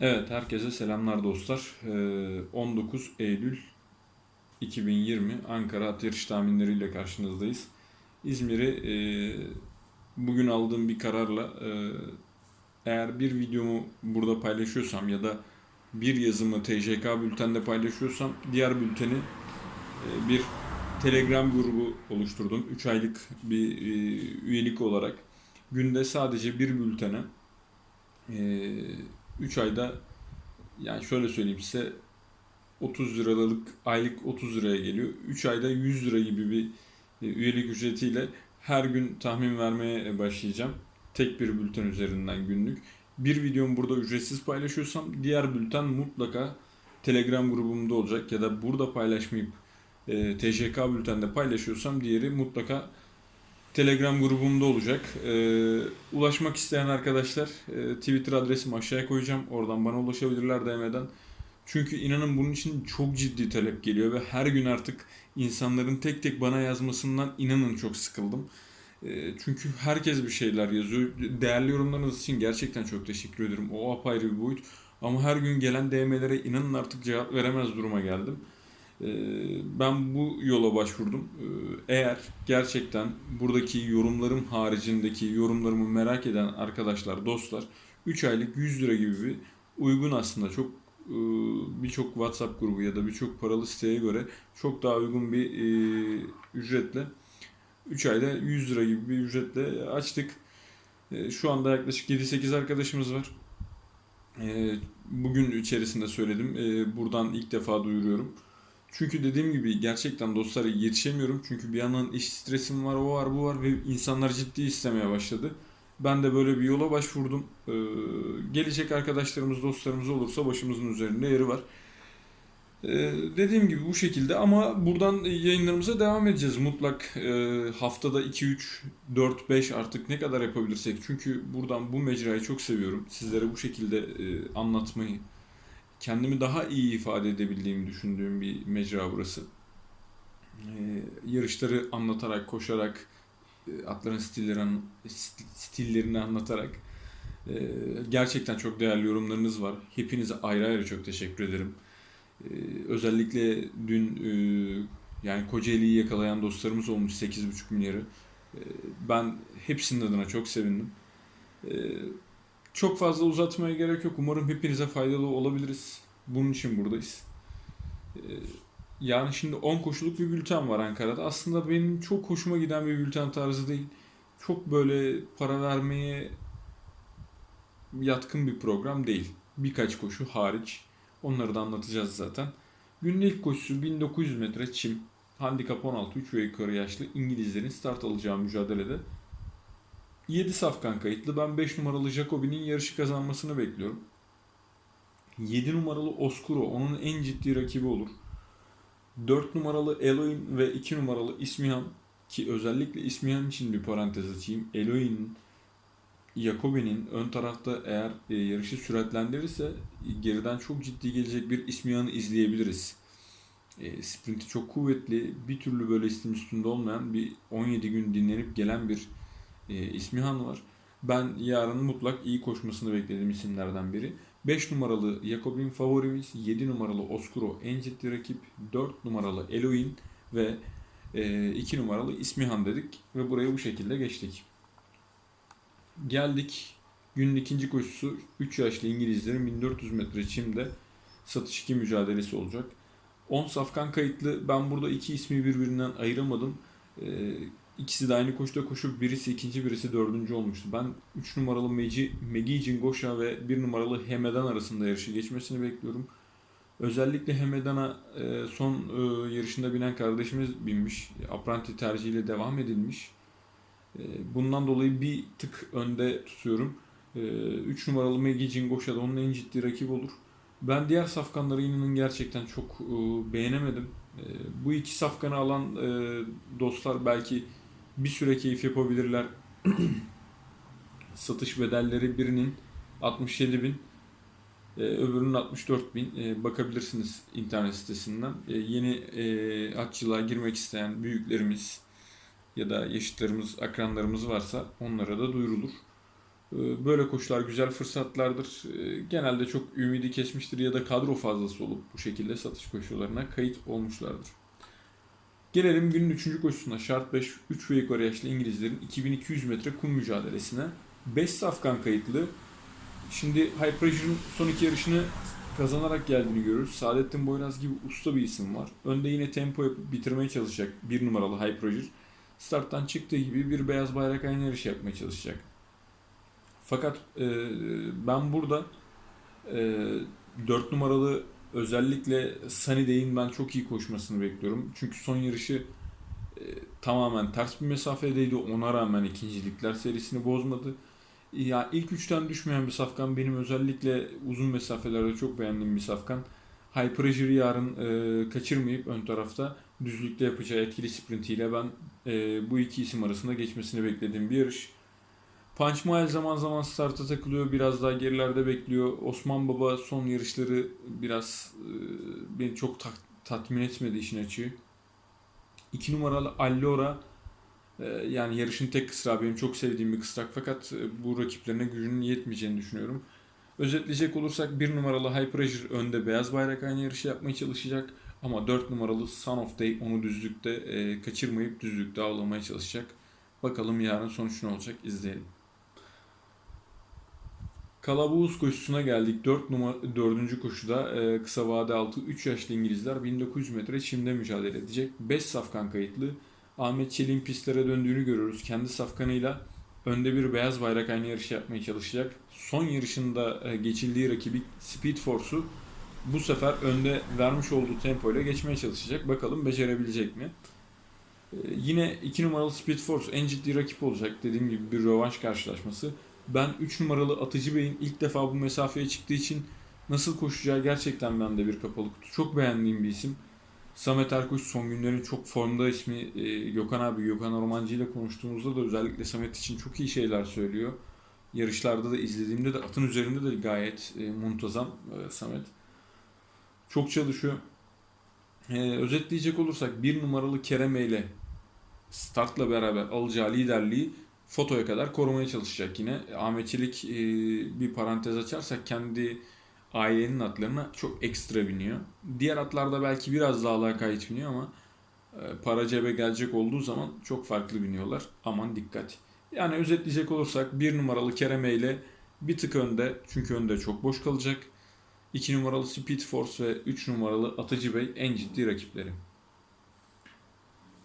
Evet, herkese selamlar dostlar. Ee, 19 Eylül 2020 Ankara at yarış tahminleriyle karşınızdayız. İzmir'i e, bugün aldığım bir kararla e, eğer bir videomu burada paylaşıyorsam ya da bir yazımı TJK bültende paylaşıyorsam diğer bülteni e, bir Telegram grubu oluşturdum. 3 aylık bir üyelik olarak günde sadece bir bültene 3 ayda yani şöyle söyleyeyim size 30 liralık aylık 30 liraya geliyor. 3 ayda 100 lira gibi bir e, üyelik ücretiyle her gün tahmin vermeye başlayacağım. Tek bir bülten üzerinden günlük. Bir videomu burada ücretsiz paylaşıyorsam diğer bülten mutlaka Telegram grubumda olacak ya da burada paylaşmayıp e, TJK bültende paylaşıyorsam diğeri mutlaka Telegram grubumda olacak. Ee, ulaşmak isteyen arkadaşlar e, Twitter adresimi aşağıya koyacağım. Oradan bana ulaşabilirler DM'den. Çünkü inanın bunun için çok ciddi talep geliyor ve her gün artık insanların tek tek bana yazmasından inanın çok sıkıldım. Ee, çünkü herkes bir şeyler yazıyor. Değerli yorumlarınız için gerçekten çok teşekkür ederim. O apayrı bir boyut. Ama her gün gelen DM'lere inanın artık cevap veremez duruma geldim. Ee, Ben bu yola başvurdum. Ee, Eğer gerçekten buradaki yorumlarım haricindeki yorumlarımı merak eden arkadaşlar, dostlar 3 aylık 100 lira gibi bir uygun aslında çok e, birçok WhatsApp grubu ya da birçok paralı siteye göre çok daha uygun bir e, ücretle 3 ayda 100 lira gibi bir ücretle açtık. E, Şu anda yaklaşık 7-8 arkadaşımız var. Bugün içerisinde söyledim. Buradan ilk defa duyuruyorum. Çünkü dediğim gibi gerçekten dostlara yetişemiyorum. Çünkü bir yandan iş stresim var, o var, bu var ve insanlar ciddi istemeye başladı. Ben de böyle bir yola başvurdum. Ee, gelecek arkadaşlarımız, dostlarımız olursa başımızın üzerinde yeri var. Ee, dediğim gibi bu şekilde ama buradan yayınlarımıza devam edeceğiz. Mutlak e, haftada 2, 3, 4, 5 artık ne kadar yapabilirsek. Çünkü buradan bu mecrayı çok seviyorum. Sizlere bu şekilde e, anlatmayı, kendimi daha iyi ifade edebildiğimi düşündüğüm bir mecra burası. Ee, yarışları anlatarak, koşarak, e, atların stillerini, stillerini anlatarak e, gerçekten çok değerli yorumlarınız var. Hepinize ayrı ayrı çok teşekkür ederim. Ee, özellikle dün e, yani Kocaeli'yi yakalayan dostlarımız olmuş 8,5 milyarı. Ee, ben hepsinin adına çok sevindim. Ee, çok fazla uzatmaya gerek yok. Umarım hepinize faydalı olabiliriz. Bunun için buradayız. Ee, Yani şimdi 10 koşuluk bir bülten var Ankara'da. Aslında benim çok hoşuma giden bir bülten tarzı değil. Çok böyle para vermeye yatkın bir program değil. Birkaç koşu hariç. Onları da anlatacağız zaten. Günün ilk koşusu 1900 metre çim. Handikap 16 3 ve yukarı yaşlı İngilizlerin start alacağı mücadelede 7 safkan kayıtlı. Ben 5 numaralı Jacobi'nin yarışı kazanmasını bekliyorum. 7 numaralı Oscuro onun en ciddi rakibi olur. 4 numaralı Eloin ve 2 numaralı İsmihan ki özellikle İsmihan için bir parantez açayım. Eloin'in Jacobi'nin ön tarafta eğer e, yarışı süratlendirirse geriden çok ciddi gelecek bir İsmihan'ı izleyebiliriz. E, sprinti çok kuvvetli, bir türlü böyle istim üstünde olmayan bir 17 gün dinlenip gelen bir e, İsmihan var. Ben yarın mutlak iyi koşmasını beklediğim isimlerden biri. 5 numaralı Jakobin favorimiz, 7 numaralı Oscuro en ciddi rakip, 4 numaralı Eloin ve 2 numaralı İsmihan dedik ve buraya bu şekilde geçtik. Geldik günün ikinci koşusu 3 yaşlı İngilizlerin 1400 metre çimde satış 2 mücadelesi olacak. 10 safkan kayıtlı. Ben burada iki ismi birbirinden ayıramadım. Ee, ikisi de aynı koşuda koşup birisi ikinci birisi dördüncü olmuştu. Ben 3 numaralı Megi, Megi Cingoşa ve 1 numaralı Hemedan arasında yarışı geçmesini bekliyorum. Özellikle Hemedan'a e, son e, yarışında binen kardeşimiz binmiş. Apranti tercihiyle devam edilmiş. E, bundan dolayı bir tık önde tutuyorum. 3 numaralı Megi Cingoşa da onun en ciddi rakibi olur. Ben diğer safkanları inanın gerçekten çok e, beğenemedim. E, bu iki safkanı alan e, dostlar belki bir süre keyif yapabilirler. Satış bedelleri birinin 67 bin, e, öbürünün 64 bin. E, bakabilirsiniz internet sitesinden. E, yeni atçılığa girmek isteyen büyüklerimiz ya da yaşıtlarımız, akranlarımız varsa onlara da duyurulur. Böyle koşular güzel fırsatlardır. Genelde çok ümidi kesmiştir ya da kadro fazlası olup bu şekilde satış koşularına kayıt olmuşlardır. Gelelim günün 3. koşusuna. Şart 5 3 ve yukarı yaşlı İngilizlerin 2200 metre kum mücadelesine. 5 safkan kayıtlı. Şimdi High Pressure'ın son iki yarışını kazanarak geldiğini görüyoruz. Saadettin Boynaz gibi usta bir isim var. Önde yine tempo yapıp bitirmeye çalışacak bir numaralı High Pressure. Starttan çıktığı gibi bir beyaz bayrak aynı yarış yapmaya çalışacak. Fakat e, ben burada e, 4 numaralı özellikle Sunny Day'in ben çok iyi koşmasını bekliyorum. Çünkü son yarışı e, tamamen ters bir mesafedeydi. Ona rağmen ikincilikler serisini bozmadı. Ya ilk üçten düşmeyen bir safkan benim özellikle uzun mesafelerde çok beğendiğim bir safkan. High Pressure'ı yarın e, kaçırmayıp ön tarafta düzlükte yapacağı etkili sprintiyle ben e, bu iki isim arasında geçmesini beklediğim bir yarış. Punch Mile zaman zaman starta takılıyor. Biraz daha gerilerde bekliyor. Osman Baba son yarışları biraz e, beni çok tak- tatmin etmedi işin açığı. 2 numaralı Allora e, yani yarışın tek kısrağı benim çok sevdiğim bir kısrak fakat e, bu rakiplerine gücünün yetmeyeceğini düşünüyorum. Özetleyecek olursak 1 numaralı High Pressure önde beyaz bayrak aynı yarışı yapmaya çalışacak. Ama 4 numaralı Son of Day onu düzlükte e, kaçırmayıp düzlükte avlamaya çalışacak. Bakalım yarın sonuç ne olacak izleyelim. Kalabuğuz koşusuna geldik. 4 numara 4. koşuda e, kısa vade altı 3 yaşlı İngilizler 1900 metre çimde mücadele edecek. 5 safkan kayıtlı. Ahmet Çelik'in pistlere döndüğünü görüyoruz. Kendi safkanıyla önde bir beyaz bayrak aynı yarışı yapmaya çalışacak. Son yarışında e, geçildiği rakibi Speed Force'u bu sefer önde vermiş olduğu tempoyla geçmeye çalışacak. Bakalım becerebilecek mi? E, yine 2 numaralı Speed Force en ciddi rakip olacak. Dediğim gibi bir rövanş karşılaşması. Ben 3 numaralı Atıcı Bey'in ilk defa bu mesafeye çıktığı için nasıl koşacağı gerçekten bende bir kapalı kutu. Çok beğendiğim bir isim. Samet Erkoç son günlerin çok formda ismi. E, Gökhan abi, Gökhan Ormancı ile konuştuğumuzda da özellikle Samet için çok iyi şeyler söylüyor. Yarışlarda da izlediğimde de atın üzerinde de gayet e, muntazam e, Samet. Çok çalışıyor. E, özetleyecek olursak bir numaralı Kereme ile startla beraber alacağı liderliği fotoya kadar korumaya çalışacak yine. Ahmet Çelik e, bir parantez açarsak kendi ailenin atlarına çok ekstra biniyor. Diğer atlarda belki biraz daha lakayt biniyor ama e, para cebe gelecek olduğu zaman çok farklı biniyorlar. Aman dikkat. Yani özetleyecek olursak bir numaralı Kereme ile bir tık önde çünkü önde çok boş kalacak. 2 numaralı Speed Force ve 3 numaralı Atıcı Bey en ciddi rakipleri.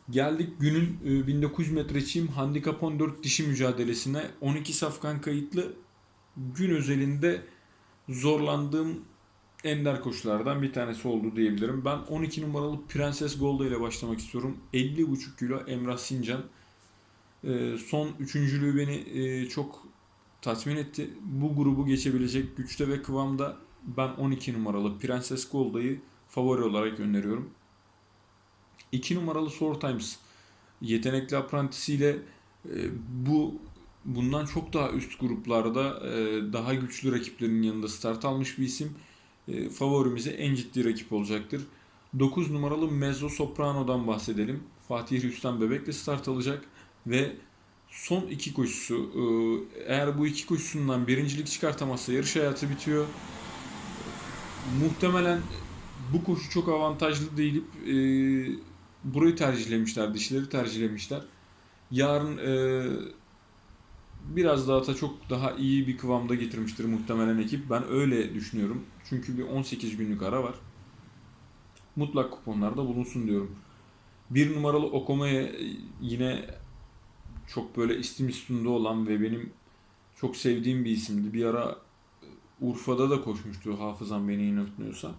Geldik günün e, 1900 metre çim handikap 14 dişi mücadelesine. 12 safkan kayıtlı gün özelinde zorlandığım ender koşulardan bir tanesi oldu diyebilirim. Ben 12 numaralı Prenses Golda ile başlamak istiyorum. 50,5 kilo Emrah Sincan. E, son üçüncülüğü beni e, çok tatmin etti. Bu grubu geçebilecek güçte ve kıvamda ben 12 numaralı Prenses Golda'yı favori olarak öneriyorum. 2 numaralı Sour Times yetenekli aprantisiyle e, bu bundan çok daha üst gruplarda e, daha güçlü rakiplerin yanında start almış bir isim. E, favorimize en ciddi rakip olacaktır. 9 numaralı Mezzo Soprano'dan bahsedelim. Fatih Rüstem Bebek'le start alacak ve son iki koşusu eğer bu iki koşusundan birincilik çıkartamazsa yarış hayatı bitiyor. Muhtemelen bu koşu çok avantajlı değilip burayı tercihlemişler, dişleri tercihlemişler. Yarın e, biraz daha da çok daha iyi bir kıvamda getirmiştir muhtemelen ekip. Ben öyle düşünüyorum. Çünkü bir 18 günlük ara var. Mutlak kuponlarda bulunsun diyorum. Bir numaralı Okoma'ya yine çok böyle istim üstünde olan ve benim çok sevdiğim bir isimdi. Bir ara Urfa'da da koşmuştu hafızam beni yanıltmıyorsa.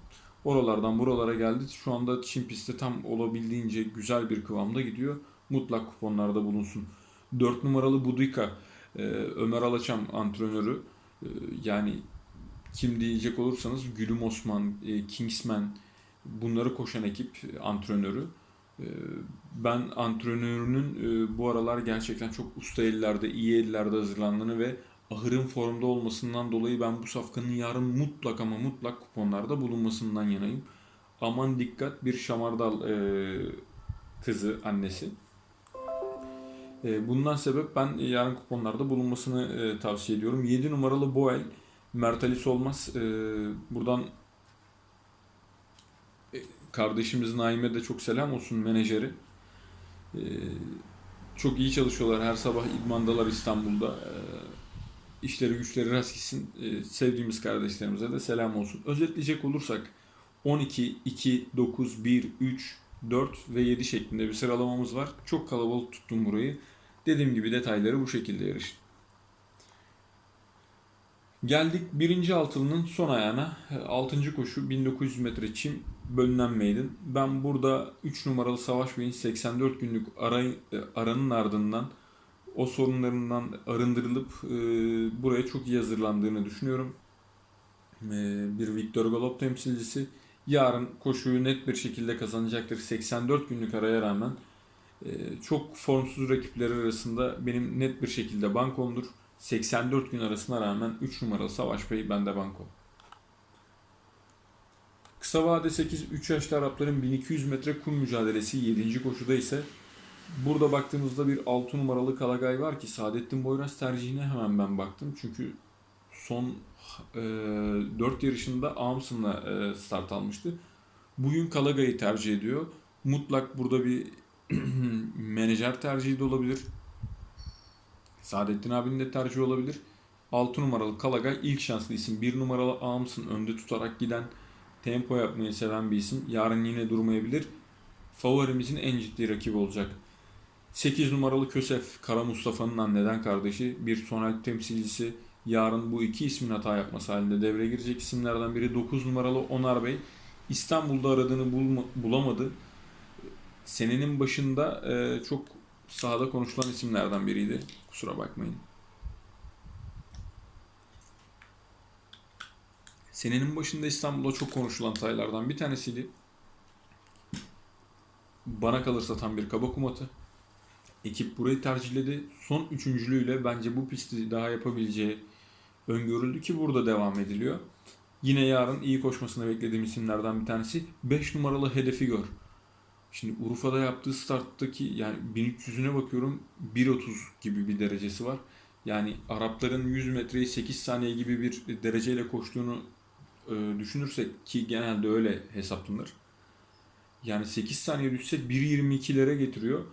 Oralardan buralara geldi. Şu anda Çin pistte tam olabildiğince güzel bir kıvamda gidiyor. Mutlak kuponlarda bulunsun. 4 numaralı Budika e, Ömer Alaçam antrenörü e, yani kim diyecek olursanız Gülüm Osman, e, Kingsman bunları koşan ekip antrenörü. Ben antrenörünün bu aralar gerçekten çok usta ellerde, iyi ellerde hazırlandığını ve ahırın formda olmasından dolayı ben bu safkanın yarın mutlak ama mutlak kuponlarda bulunmasından yanayım. Aman dikkat bir şamardal e, kızı annesi. E, bundan sebep ben yarın kuponlarda bulunmasını e, tavsiye ediyorum. 7 numaralı Boel Mert Ali Solmaz. E, buradan e, kardeşimiz Naime de çok selam olsun menajeri. E, çok iyi çalışıyorlar. Her sabah idmandalar İstanbul'da. E, işleri güçleri rast gitsin. E, sevdiğimiz kardeşlerimize de selam olsun. Özetleyecek olursak 12, 2, 9, 1, 3, 4 ve 7 şeklinde bir sıralamamız var. Çok kalabalık tuttum burayı. Dediğim gibi detayları bu şekilde yarışın. Geldik birinci altılının son ayağına. 6. koşu 1900 metre çim bölünen maiden. Ben burada 3 numaralı Savaş Bey'in 84 günlük ara, aranın ardından o sorunlarından arındırılıp e, buraya çok iyi hazırlandığını düşünüyorum. E, bir Victor Galop temsilcisi. Yarın koşuyu net bir şekilde kazanacaktır. 84 günlük araya rağmen e, çok formsuz rakipler arasında benim net bir şekilde bankomdur. 84 gün arasına rağmen 3 numaralı Savaş Bey bende banko. Kısa vade 8 3 yaşlı Arapların 1200 metre kum mücadelesi 7. koşuda ise burada baktığımızda bir 6 numaralı Kalagay var ki Saadettin Boyraz tercihine hemen ben baktım. Çünkü son e, 4 yarışında Amson'la e, start almıştı. Bugün Kalagay'ı tercih ediyor. Mutlak burada bir menajer tercihi de olabilir. Saadettin abinin de tercihi olabilir. 6 numaralı Kalagay ilk şanslı isim. 1 numaralı Ams'ın önde tutarak giden tempo yapmayı seven bir isim. Yarın yine durmayabilir. Favorimizin en ciddi rakibi olacak. 8 numaralı Kösef, Kara Mustafa'nın anneden kardeşi. Bir sonel temsilcisi. Yarın bu iki ismin hata yapması halinde devreye girecek isimlerden biri 9 numaralı Onar Bey. İstanbul'da aradığını bulma, bulamadı. Senenin başında e, çok sahada konuşulan isimlerden biriydi. Kusura bakmayın. Senenin başında İstanbul'da çok konuşulan sayılardan bir tanesiydi. Bana kalırsa tam bir kaba kumatı. Ekip burayı tercihledi. Son üçüncülüğüyle bence bu pisti daha yapabileceği öngörüldü ki burada devam ediliyor. Yine yarın iyi koşmasını beklediğim isimlerden bir tanesi 5 numaralı hedefi gör. Şimdi Urfa'da yaptığı starttaki yani 1300'üne bakıyorum 1.30 gibi bir derecesi var. Yani Arapların 100 metreyi 8 saniye gibi bir dereceyle koştuğunu e, düşünürsek ki genelde öyle hesaplanır. Yani 8 saniye düşse 1.22'lere getiriyor.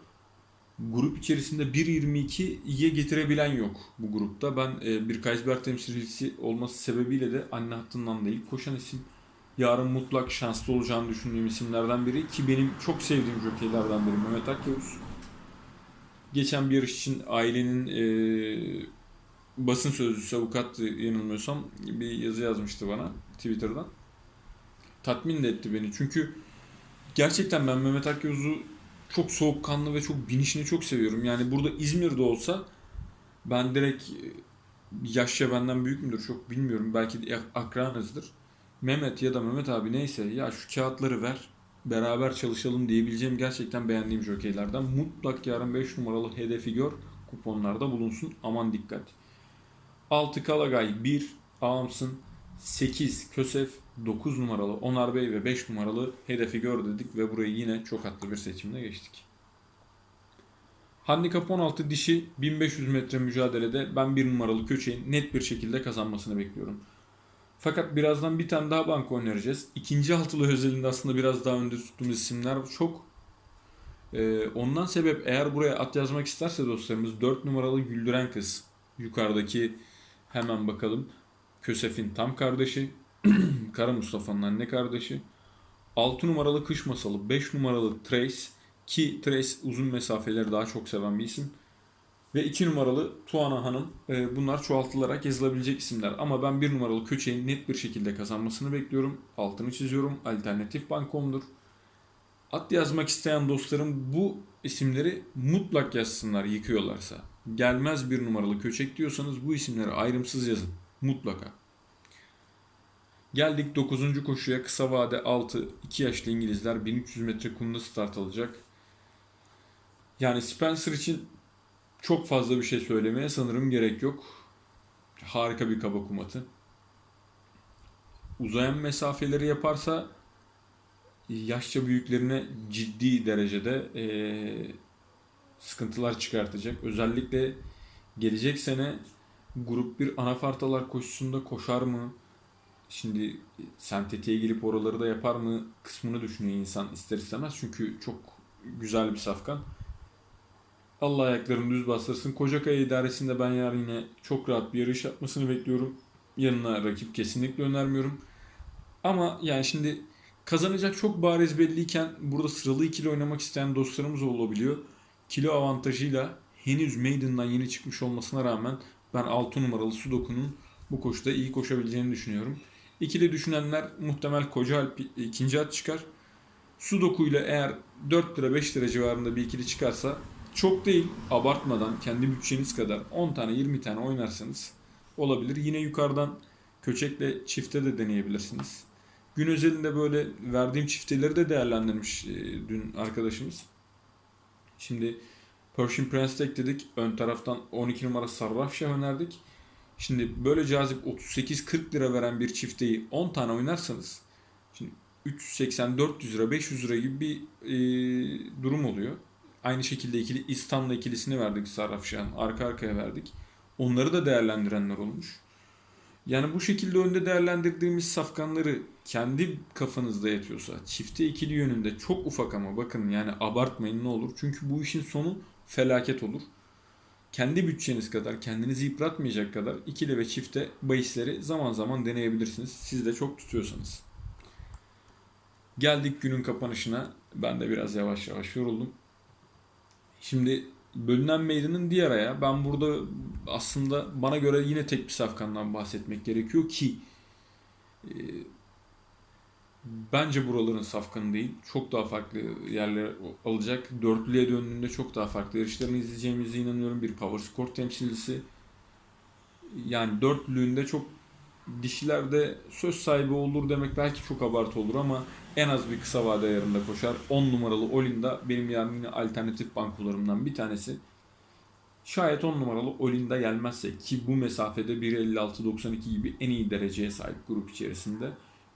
Grup içerisinde 1.22'ye getirebilen yok bu grupta. Ben e, bir Kaysberg temsilcisi olması sebebiyle de anne hattından da ilk koşan isim yarın mutlak şanslı olacağını düşündüğüm isimlerden biri ki benim çok sevdiğim jokeylerden biri Mehmet Akyavuz. Geçen bir yarış için ailenin e, basın sözcüsü avukat yanılmıyorsam bir yazı yazmıştı bana Twitter'dan. Tatmin de etti beni çünkü gerçekten ben Mehmet Akyavuz'u çok soğukkanlı ve çok binişini çok seviyorum. Yani burada İzmir'de olsa ben direkt yaşça benden büyük müdür çok bilmiyorum. Belki de akranızdır. Mehmet ya da Mehmet abi neyse ya şu kağıtları ver beraber çalışalım diyebileceğim gerçekten beğendiğim jokeylerden. Mutlak yarın 5 numaralı hedefi gör kuponlarda bulunsun aman dikkat. 6 Kalagay 1 Ağamsın 8 Kösef 9 numaralı Onar Bey ve 5 numaralı hedefi gör dedik ve burayı yine çok hatlı bir seçimle geçtik. Handikap 16 dişi 1500 metre mücadelede ben 1 numaralı köçeğin net bir şekilde kazanmasını bekliyorum. Fakat birazdan bir tane daha banko önereceğiz. İkinci altılı özelinde aslında biraz daha önde tuttuğumuz isimler çok. Ee, ondan sebep eğer buraya at yazmak isterse dostlarımız 4 numaralı Güldüren Kız. Yukarıdaki hemen bakalım. Kösef'in tam kardeşi. Kara Mustafa'nın anne kardeşi. 6 numaralı Kış Masalı. 5 numaralı Trace. Ki Trace uzun mesafeleri daha çok seven bir isim. Ve 2 numaralı Tuana Hanım. E, bunlar çoğaltılarak yazılabilecek isimler. Ama ben 1 numaralı Köçeğin net bir şekilde kazanmasını bekliyorum. Altını çiziyorum. Alternatif bankomdur. At yazmak isteyen dostlarım bu isimleri mutlak yazsınlar yıkıyorlarsa. Gelmez bir numaralı köçek diyorsanız bu isimleri ayrımsız yazın. Mutlaka. Geldik 9. koşuya kısa vade 6 2 yaşlı İngilizler 1300 metre kumda start alacak. Yani Spencer için çok fazla bir şey söylemeye sanırım gerek yok. Harika bir kaba kumatı. Uzayan mesafeleri yaparsa yaşça büyüklerine ciddi derecede e, sıkıntılar çıkartacak. Özellikle gelecek sene Grup 1 anafartalar koşusunda koşar mı? Şimdi sentetiğe girip oraları da yapar mı kısmını düşünüyor insan ister istemez. Çünkü çok güzel bir safkan. Allah ayaklarını düz bastırsın. Kocakaya idaresinde ben yarın yine çok rahat bir yarış yapmasını bekliyorum. Yanına rakip kesinlikle önermiyorum. Ama yani şimdi kazanacak çok bariz belliyken burada sıralı ikili oynamak isteyen dostlarımız olabiliyor. Kilo avantajıyla henüz Maiden'dan yeni çıkmış olmasına rağmen ben 6 numaralı Sudoku'nun bu koşuda iyi koşabileceğini düşünüyorum. İkili düşünenler muhtemel Koca Alp ikinci at çıkar. Sudoku ile eğer 4 lira 5 lira civarında bir ikili çıkarsa çok değil abartmadan kendi bütçeniz kadar 10 tane 20 tane oynarsanız olabilir. Yine yukarıdan köçekle çifte de deneyebilirsiniz. Gün özelinde böyle verdiğim çifteleri de değerlendirmiş e, dün arkadaşımız. Şimdi Persian Prince Tech dedik. Ön taraftan 12 numara Sarrafşah önerdik. Şimdi böyle cazip 38-40 lira veren bir çifteyi 10 tane oynarsanız şimdi 380-400 lira 500 lira gibi bir e, durum oluyor. Aynı şekilde ikili İstanbul ikilisini verdik Sarrafşah'ın. Arka arkaya verdik. Onları da değerlendirenler olmuş. Yani bu şekilde önde değerlendirdiğimiz safkanları kendi kafanızda yatıyorsa çifte ikili yönünde çok ufak ama bakın yani abartmayın ne olur. Çünkü bu işin sonu felaket olur. Kendi bütçeniz kadar kendinizi yıpratmayacak kadar ikili ve çifte bahisleri zaman zaman deneyebilirsiniz. Siz de çok tutuyorsanız. Geldik günün kapanışına. Ben de biraz yavaş yavaş yoruldum. Şimdi bölünen meydanın diğer ayağı. Ben burada aslında bana göre yine tek bir safkandan bahsetmek gerekiyor ki e, bence buraların safkanı değil. Çok daha farklı yerler alacak. Dörtlüye döndüğünde çok daha farklı yarışlarını izleyeceğimize inanıyorum. Bir Power Score temsilcisi. Yani dörtlüğünde çok dişilerde söz sahibi olur demek belki çok abartı olur ama en az bir kısa vade ayarında koşar. 10 numaralı Olinda benim yani alternatif bankolarımdan bir tanesi. Şayet 10 numaralı Olinda gelmezse ki bu mesafede 1.56-92 gibi en iyi dereceye sahip grup içerisinde.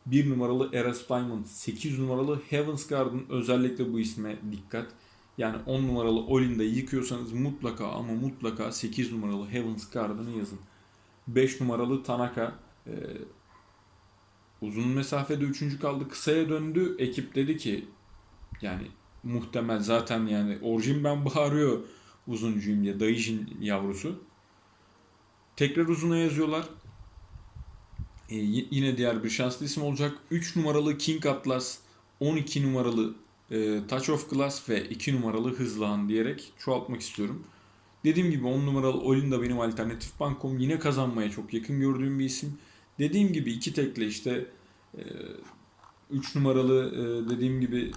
1 numaralı Eras Diamond, 8 numaralı Heaven's Garden özellikle bu isme dikkat. Yani 10 numaralı Olinda'yı yıkıyorsanız mutlaka ama mutlaka 8 numaralı Heaven's Garden'ı yazın. 5 numaralı Tanaka e, uzun mesafede 3. kaldı. Kısaya döndü. Ekip dedi ki yani muhtemel zaten yani orijin ben bağırıyor uzuncuyum diye. Daijin yavrusu. Tekrar uzuna yazıyorlar. E, yine diğer bir şanslı isim olacak. 3 numaralı King Atlas, 12 numaralı e, Touch of Glass ve 2 numaralı Hızlıhan diyerek çoğaltmak istiyorum. Dediğim gibi 10 numaralı Olinda benim alternatif bankom. Yine kazanmaya çok yakın gördüğüm bir isim. Dediğim gibi iki tekle işte 3 numaralı e, dediğim gibi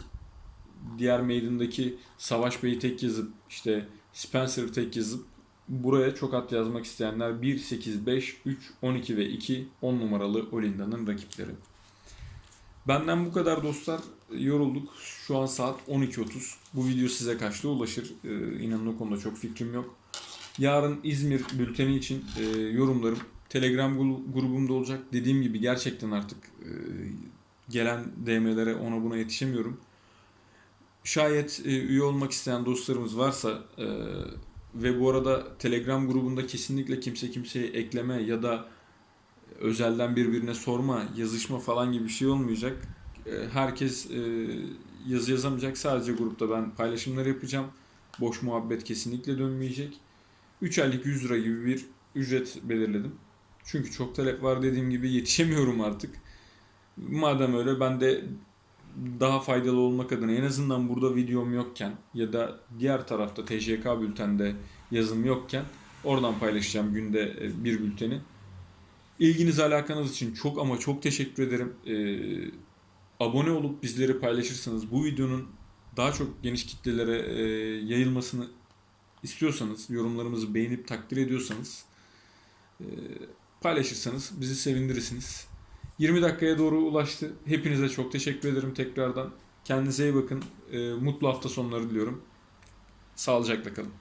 diğer meydandaki Savaş Bey'i tek yazıp işte Spencer'ı tek yazıp buraya çok at yazmak isteyenler 1, 8, 5, 3, 12 ve 2 10 numaralı Olinda'nın rakipleri. Benden bu kadar dostlar. Yorulduk. Şu an saat 12.30. Bu video size kaçta ulaşır? Ee, inanın o konuda çok fikrim yok. Yarın İzmir bülteni için e, yorumlarım Telegram grubumda olacak. Dediğim gibi gerçekten artık e, gelen DM'lere ona buna yetişemiyorum. Şayet e, üye olmak isteyen dostlarımız varsa e, ve bu arada Telegram grubunda kesinlikle kimse kimseye ekleme ya da özelden birbirine sorma, yazışma falan gibi bir şey olmayacak. E, herkes e, yazı yazamayacak. Sadece grupta ben paylaşımlar yapacağım. Boş muhabbet kesinlikle dönmeyecek. 3 aylık 100 lira gibi bir ücret belirledim. Çünkü çok talep var dediğim gibi yetişemiyorum artık. Madem öyle ben de daha faydalı olmak adına en azından burada videom yokken ya da diğer tarafta TJK bültende yazım yokken oradan paylaşacağım günde e, bir bülteni. İlginiz alakanız için çok ama çok teşekkür ederim. Ee, abone olup bizleri paylaşırsanız bu videonun daha çok geniş kitlelere e, yayılmasını istiyorsanız, yorumlarımızı beğenip takdir ediyorsanız e, paylaşırsanız bizi sevindirirsiniz. 20 dakikaya doğru ulaştı. Hepinize çok teşekkür ederim tekrardan. Kendinize iyi bakın. E, mutlu hafta sonları diliyorum. Sağlıcakla kalın.